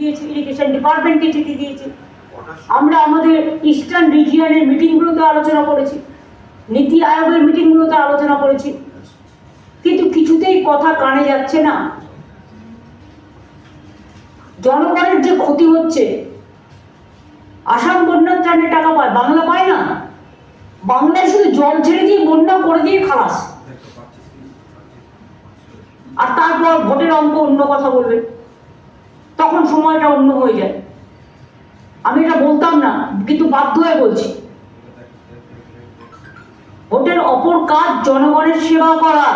Irrigation ডিপার্টমেন্টকে চিঠি দিয়েছি। আমরা আমাদের ইস্টার্ন রিজিয়নের মিটিংগুলোতে আলোচনা করেছি, নীতি আয়োগের মিটিংগুলোতে আলোচনা করেছি। কিন্তু কিছুতেই কথা কানে যাচ্ছে না। জনগণের যে ক্ষতি হচ্ছে আসাম বন্যার ত্রাণে টাকা পায়, বাংলা পায় না। বাংলায় শুধু জল ছেড়ে দিয়ে বন্যা করে দিয়ে খালাস। আর তারপর ভোটের অঙ্ক অন্য কথা বলবে। তখন সময়টা অন্য হয়ে যায়। আমি এটা বলতাম না, কিন্তু বাধ্য হয়ে বলছি। ভোটের অপর কাজ জনগণের সেবা করা।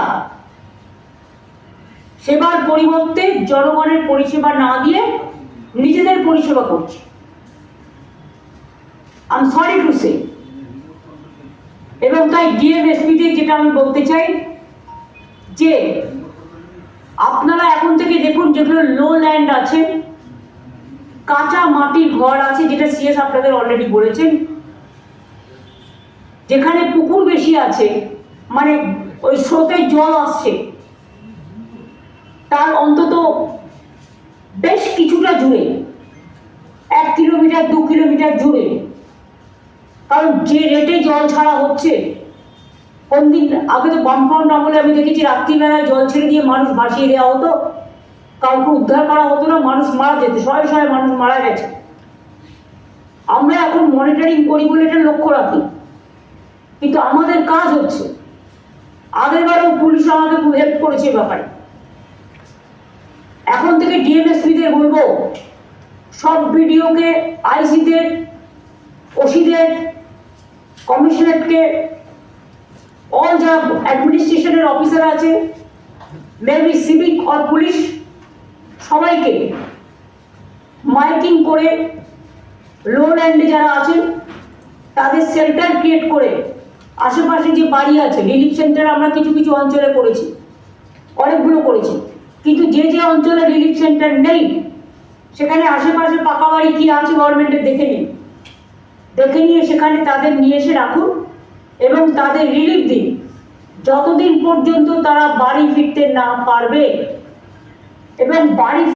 সেবার পরিবর্তে জনগণের পরিষেবা না দিয়ে নিজেদের পরিষেবা করছে। আম সরি টু সে এবং তাই ডিএমএসপিতে যেটা আমি বলতে চাই, যে আপনারা এখন থেকে দেখুন যেগুলো লো ল্যান্ড আছে, কাঁচা মাটির ঘর আছে, যেটা সিএস আপনাদের অলরেডি বলেছেন। যেখানে পুকুর বেশি আছে মানে ওই স্রোতের জল আসছে। তার অন্তত বেশ কিছুটা জুড়ে, এক কিলোমিটার, দু কিলোমিটার জুড়ে। কারণ যে রেটে জল ছাড়া হচ্ছে কোন দিন আগে তো বামফ্রন্ট আমলে আমি দেখেছি রাত্রিবেলায় জল ছেড়ে দিয়ে মানুষ ভাসিয়ে দেওয়া হতো। কাউকে উদ্ধার করা হতো না, মানুষ মারা যেত শয়ে শয়ে মানুষ মারা গেছে। আমরা এখন মনিটরিং করি বলে এটা লক্ষ্য রাখি। কিন্তু আমাদের কাজ হচ্ছে, আগেরবারেও পুলিশ আমাকে খুব হেল্প করেছে ব্যাপারে। এখন থেকে ডিএমএসপিদের বলব, সব বিডিওকে আইসিদের ওসিদের কমিশনারকে অ্যাডমিনিস্ট্রেশনের অফিসার আছে। মেবি সিভিক অর পুলিশ সবাইকে মাইকিং করে লো ল্যান্ডে যারা আছেন তাদের সেন্টার ক্রিয়েট করে আশেপাশে যে বাড়ি আছে রিলিফ সেন্টার আমরা কিছু কিছু অঞ্চলে করেছি, অনেকগুলো করেছি। কিন্তু যে যে অঞ্চলে রিলিফ সেন্টার নেই, সেখানে আশেপাশে পাকা বাড়ি কি আছে গভর্নমেন্টের দেখে নিন। দেখে নিয়ে সেখানে তাদের নিয়ে এসে রাখুন এবং তাদের রিলিফ দিন। যতদিন পর্যন্ত তারা বাড়ি ফিরতে না পারবে এবং বাড়ি